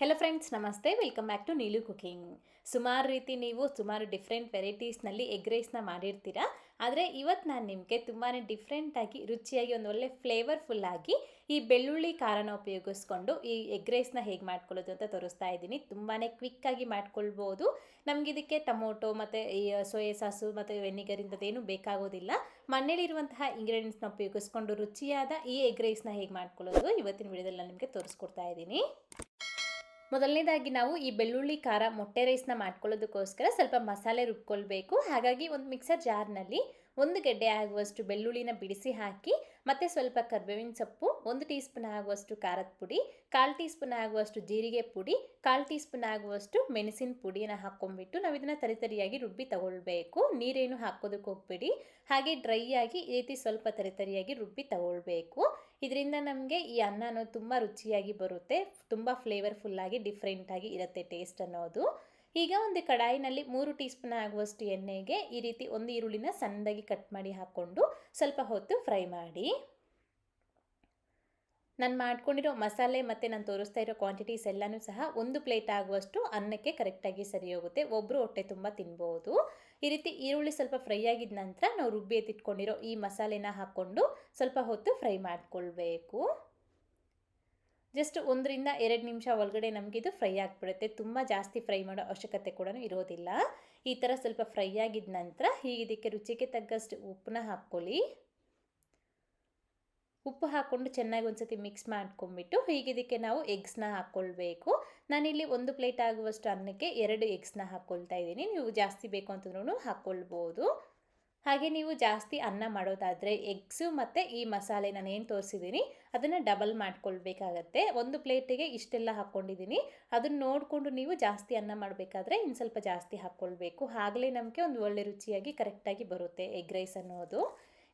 Hello friends ನಮಸ್ತೆ. Welcome back to Neelu cooking ಸುಮಾರು ರೀತಿ ನೀವು ಸುಮಾರು ಡಿಫ್ರೆಂಟ್ ವೆರೈಟೀಸ್ನಲ್ಲಿ ಎಗ್ ರೈಸ್ನ ಮಾಡಿರ್ತೀರಾ? ಆದರೆ ಇವತ್ತು ನಾನು ನಿಮಗೆ ತುಂಬಾ ಡಿಫ್ರೆಂಟಾಗಿ ರುಚಿಯಾಗಿ, ಒಂದು ಒಳ್ಳೆ ಫ್ಲೇವರ್ಫುಲ್ಲಾಗಿ ಈ ಬೆಳ್ಳುಳ್ಳಿ ಖಾರನ ಉಪಯೋಗಿಸ್ಕೊಂಡು ಈ ಎಗ್ ರೈಸ್ನ ಹೇಗೆ ಮಾಡ್ಕೊಳ್ಳೋದು ಅಂತ ತೋರಿಸ್ತಾ ಇದ್ದೀನಿ. ತುಂಬಾ ಕ್ವಿಕ್ಕಾಗಿ ಮಾಡ್ಕೊಳ್ಬೋದು. ನಮಗೆ ಇದಕ್ಕೆ ಟೊಮೊಟೊ ಮತ್ತು ಈ ಸೋಯಾ ಸಾಸು ಮತ್ತು ವೆನಿಗರ್ ಇಂಥದ್ದೇನು ಬೇಕಾಗೋದಿಲ್ಲ. ಮನೇಲಿರುವಂತಹ ಇಂಗ್ರೀಡಿಯೆಂಟ್ಸ್ನ ಉಪಯೋಗಿಸ್ಕೊಂಡು ರುಚಿಯಾದ ಈ ಎಗ್ ರೈಸ್ನ ಹೇಗೆ ಮಾಡ್ಕೊಳ್ಳೋದು ಇವತ್ತಿನ ವಿಡಿಯೋದಲ್ಲಿ ನಾನು ನಿಮಗೆ ತೋರಿಸ್ಕೊಡ್ತಾ ಇದ್ದೀನಿ. ಮೊದಲನೇದಾಗಿ ನಾವು ಈ ಬೆಳ್ಳುಳ್ಳಿ, ಖಾರ, ಮೊಟ್ಟೆ ರೈಸ್ನ ಮಾಡ್ಕೊಳ್ಳೋದಕ್ಕೋಸ್ಕರ ಸ್ವಲ್ಪ ಮಸಾಲೆ ರುಬ್ಕೊಳ್ಬೇಕು. ಹಾಗಾಗಿ ಒಂದು ಮಿಕ್ಸರ್ ಜಾರ್ನಲ್ಲಿ ಒಂದು ಗೆಡ್ಡೆ ಆಗುವಷ್ಟು ಬೆಳ್ಳುಳ್ಳಿನ ಬಿಡಿಸಿ ಹಾಕಿ, ಮತ್ತು ಸ್ವಲ್ಪ ಕರ್ಬೇವಿನ ಸೊಪ್ಪು, ಒಂದು ಟೀ ಸ್ಪೂನ್ ಆಗುವಷ್ಟು ಖಾರದ ಪುಡಿ, ಕಾಲು ಟೀ ಸ್ಪೂನ್ ಆಗುವಷ್ಟು ಜೀರಿಗೆ ಪುಡಿ, ಕಾಲು ಟೀ ಸ್ಪೂನ್ ಆಗುವಷ್ಟು ಮೆಣಸಿನ ಪುಡಿಯನ್ನು ಹಾಕ್ಕೊಂಡ್ಬಿಟ್ಟು ನಾವು ಇದನ್ನು ತರಿತರಿಯಾಗಿ ರುಬ್ಬಿ ತಗೊಳ್ಬೇಕು. ನೀರೇನು ಹಾಕೋದಕ್ಕೆ ಹೋಗ್ಬೇಡಿ. ಹಾಗೆ ಡ್ರೈ ಆಗಿ ಈ ರೀತಿ ಸ್ವಲ್ಪ ತರಿತರಿಯಾಗಿ ರುಬ್ಬಿ ತಗೊಳ್ಬೇಕು. ಇದರಿಂದ ನಮಗೆ ಈ ಅನ್ನ ಅನ್ನೋದು ತುಂಬ ರುಚಿಯಾಗಿ ಬರುತ್ತೆ, ತುಂಬ ಫ್ಲೇವರ್ಫುಲ್ಲಾಗಿ ಡಿಫ್ರೆಂಟಾಗಿ ಇರುತ್ತೆ ಟೇಸ್ಟ್ ಅನ್ನೋದು. ಈಗ ಒಂದು ಕಡಾಯಿನಲ್ಲಿ ಮೂರು ಟೀ ಸ್ಪೂನ್ ಆಗುವಷ್ಟು ಎಣ್ಣೆಗೆ ಈ ರೀತಿ ಒಂದು ಈರುಳ್ಳಿನ ಸಣ್ಣದಾಗಿ ಕಟ್ ಮಾಡಿ ಹಾಕ್ಕೊಂಡು ಸ್ವಲ್ಪ ಹೊತ್ತು ಫ್ರೈ ಮಾಡಿ. ನಾನು ಮಾಡ್ಕೊಂಡಿರೋ ಮಸಾಲೆ ಮತ್ತು ನಾನು ತೋರಿಸ್ತಾ ಇರೋ ಕ್ವಾಂಟಿಟೀಸ್ ಎಲ್ಲನೂ ಸಹ ಒಂದು ಪ್ಲೇಟ್ ಆಗುವಷ್ಟು ಅನ್ನಕ್ಕೆ ಕರೆಕ್ಟಾಗಿ ಸರಿ ಹೋಗುತ್ತೆ ಒಬ್ಬರು ಹೊಟ್ಟೆ ತುಂಬ ತಿನ್ಬೋದು. ಈ ರೀತಿ ಈರುಳ್ಳಿ ಸ್ವಲ್ಪ ಫ್ರೈ ಆಗಿದ ನಂತರ ನಾವು ರುಬ್ಬಿ ಎತ್ತಿಟ್ಕೊಂಡಿರೋ ಈ ಮಸಾಲೆನ ಹಾಕ್ಕೊಂಡು ಸ್ವಲ್ಪ ಹೊತ್ತು ಫ್ರೈ ಮಾಡ್ಕೊಳ್ಬೇಕು. ಜಸ್ಟ್ ಒಂದರಿಂದ ಎರಡು ನಿಮಿಷ ಒಳಗಡೆ ನಮಗಿದು ಫ್ರೈ ಆಗಿಬಿಡುತ್ತೆ. ತುಂಬ ಜಾಸ್ತಿ ಫ್ರೈ ಮಾಡೋ ಅವಶ್ಯಕತೆ ಕೂಡ ಇರೋದಿಲ್ಲ. ಈ ಥರ ಸ್ವಲ್ಪ ಫ್ರೈ ಆಗಿದ ನಂತರ ಹೀಗೆ ಇದಕ್ಕೆ ರುಚಿಗೆ ತಕ್ಕಷ್ಟು ಉಪ್ಪನ್ನ ಹಾಕ್ಕೊಳ್ಳಿ. ಉಪ್ಪು ಹಾಕ್ಕೊಂಡು ಚೆನ್ನಾಗಿ ಒಂದು ಮಿಕ್ಸ್ ಮಾಡ್ಕೊಂಡ್ಬಿಟ್ಟು ಹೀಗೆ ಇದಕ್ಕೆ ನಾವು ಎಗ್ಸ್ನ ಹಾಕ್ಕೊಳ್ಬೇಕು ನಾನಿಲ್ಲಿ ಒಂದು ಪ್ಲೇಟ್ ಆಗುವಷ್ಟು ಅನ್ನಕ್ಕೆ ಎರಡು ಎಗ್ಸ್ನ ಹಾಕ್ಕೊಳ್ತಾ ಇದ್ದೀನಿ. ನೀವು ಜಾಸ್ತಿ ಬೇಕು ಅಂತಂದ್ರೂ ಹಾಕ್ಕೊಳ್ಬೋದು ಹಾಗೆ ನೀವು ಜಾಸ್ತಿ ಅನ್ನ ಮಾಡೋದಾದರೆ ಎಗ್ಸು ಮತ್ತು ಈ ಮಸಾಲೆ ನಾನು ಏನು ತೋರಿಸಿದ್ದೀನಿ, ಅದನ್ನು ಡಬಲ್ ಮಾಡ್ಕೊಳ್ಬೇಕಾಗತ್ತೆ. ಒಂದು ಪ್ಲೇಟಿಗೆ ಇಷ್ಟೆಲ್ಲ ಹಾಕ್ಕೊಂಡಿದ್ದೀನಿ. ಅದನ್ನು ನೋಡಿಕೊಂಡು ನೀವು ಜಾಸ್ತಿ ಅನ್ನ ಮಾಡಬೇಕಾದ್ರೆ ಇನ್ನು ಸ್ವಲ್ಪ ಜಾಸ್ತಿ ಹಾಕ್ಕೊಳ್ಬೇಕು ಆಗಲೇ ನಮಗೆ ಒಂದು ಒಳ್ಳೆ ರುಚಿಯಾಗಿ ಕರೆಕ್ಟಾಗಿ ಬರುತ್ತೆ ಎಗ್ ರೈಸ್ ಅನ್ನೋದು.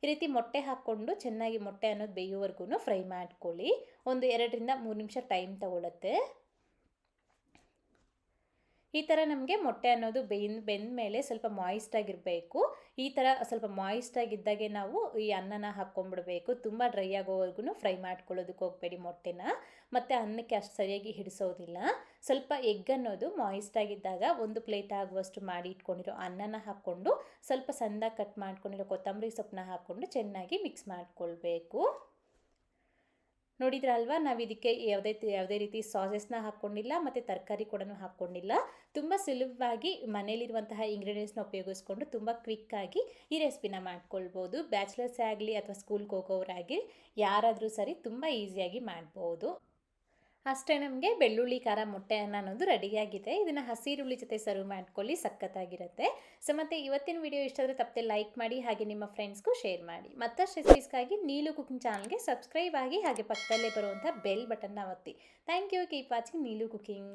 ಈ ರೀತಿ ಮೊಟ್ಟೆ ಹಾಕ್ಕೊಂಡು ಚೆನ್ನಾಗಿ ಮೊಟ್ಟೆ ಅನ್ನೋದು ಬೇಯೋವರೆಗೂ ಫ್ರೈ ಮಾಡ್ಕೊಳ್ಳಿ. ಒಂದು ಎರಡರಿಂದ ಮೂರು ನಿಮಿಷ ಟೈಮ್ ತಗೊಳುತ್ತೆ. ಈ ಥರ ನಮಗೆ ಮೊಟ್ಟೆ ಅನ್ನೋದು ಬೆಂದ ಬೆಂದ ಮೇಲೆ ಸ್ವಲ್ಪ ಮಾಯಿಸ್ಟ್ ಆಗಿರಬೇಕು. ಈ ಥರ ಸ್ವಲ್ಪ ಮಾಯಿಸ್ಟ್ ಆಗಿದ್ದಾಗೆ ನಾವು ಈ ಅನ್ನನ ಹಾಕ್ಕೊಂಡ್ಬಿಡ್ಬೇಕು. ತುಂಬ ಡ್ರೈ ಆಗೋವರೆಗೂ ಫ್ರೈ ಮಾಡ್ಕೊಳ್ಳೋದಕ್ಕೆ ಹೋಗಬೇಡಿ ಮೊಟ್ಟೆನ. ಮತ್ತು ಅನ್ನಕ್ಕೆ ಅಷ್ಟು ಸರಿಯಾಗಿ ಹಿಡಿಸೋದಿಲ್ಲ. ಸ್ವಲ್ಪ ಎಗ್ ಅನ್ನೋದು ಮಾಯಿಸ್ಟ್ ಆಗಿದ್ದಾಗ ಒಂದು ಪ್ಲೇಟ್ ಆಗುವಷ್ಟು ಮಾಡಿ ಇಟ್ಕೊಂಡಿರೋ ಅನ್ನನ ಹಾಕ್ಕೊಂಡು ಸ್ವಲ್ಪ ಸಣ್ಣದಾಗಿ ಕಟ್ ಮಾಡ್ಕೊಂಡಿರೋ ಕೊತ್ತಂಬರಿ ಸೊಪ್ಪನ್ನ ಹಾಕ್ಕೊಂಡು ಚೆನ್ನಾಗಿ ಮಿಕ್ಸ್ ಮಾಡ್ಕೊಳ್ಬೇಕು. ನೋಡಿದ್ರಲ್ವಾ? ನಾವು ಇದಕ್ಕೆ ಯಾವುದೇ ಯಾವುದೇ ರೀತಿ ಸಾಸಸ್ನ ಹಾಕ್ಕೊಂಡಿಲ್ಲ ಮತ್ತು ತರಕಾರಿ ಕೂಡ ಹಾಕ್ಕೊಂಡಿಲ್ಲ ತುಂಬ ಸುಲಭವಾಗಿ ಮನೆಯಲ್ಲಿರುವಂತಹ ಇಂಗ್ರೀಡಿಯೆಂಟ್ಸ್ನ ಉಪಯೋಗಿಸ್ಕೊಂಡು ತುಂಬ ಕ್ವಿಕ್ಕಾಗಿ ಈ ರೆಸಿಪಿನ ಮಾಡ್ಕೊಳ್ಬೋದು. ಬ್ಯಾಚುಲರ್ಸ್ ಆಗಲಿ ಅಥವಾ ಸ್ಕೂಲ್ಗೆ ಹೋಗೋರಾಗಿ ಯಾರಾದರೂ ಸರಿ ತುಂಬ ಈಸಿಯಾಗಿ ಮಾಡ್ಬೋದು. ಅಷ್ಟೇ ನಮಗೆ ಬೆಳ್ಳುಳ್ಳಿ, ಖಾರ, ಮೊಟ್ಟೆ ಅನ್ನ ಅನ್ನೋದು ರೆಡಿಯಾಗಿದೆ ಇದನ್ನು ಹಸಿರುಳ್ಳಿ ಜೊತೆ ಸರ್ವ್ ಮಾಡ್ಕೊಳ್ಳಿ, ಸಖತ್ತಾಗಿರುತ್ತೆ. ಸೊ ಮತ್ತು ಇವತ್ತಿನ ವಿಡಿಯೋ ಇಷ್ಟ ಆದರೆ ತಪ್ಪದೆ ಲೈಕ್ ಮಾಡಿ, ಹಾಗೆ ನಿಮ್ಮ ಫ್ರೆಂಡ್ಸ್ಗೂ ಶೇರ್ ಮಾಡಿ. ಮತ್ತಷ್ಟು ರೆಸಿಪೀಸ್ಗಾಗಿ ನೀಲು ಕುಕಿಂಗ್ ಚಾನಲ್ಗೆ ಸಬ್ಸ್ಕ್ರೈಬ್ ಆಗಿ ಹಾಗೆ ಪಕ್ಕದಲ್ಲೇ ಬರುವಂಥ ಬೆಲ್ ಬಟನ್ನ ಒತ್ತಿ. Thank you keep watching Neelu cooking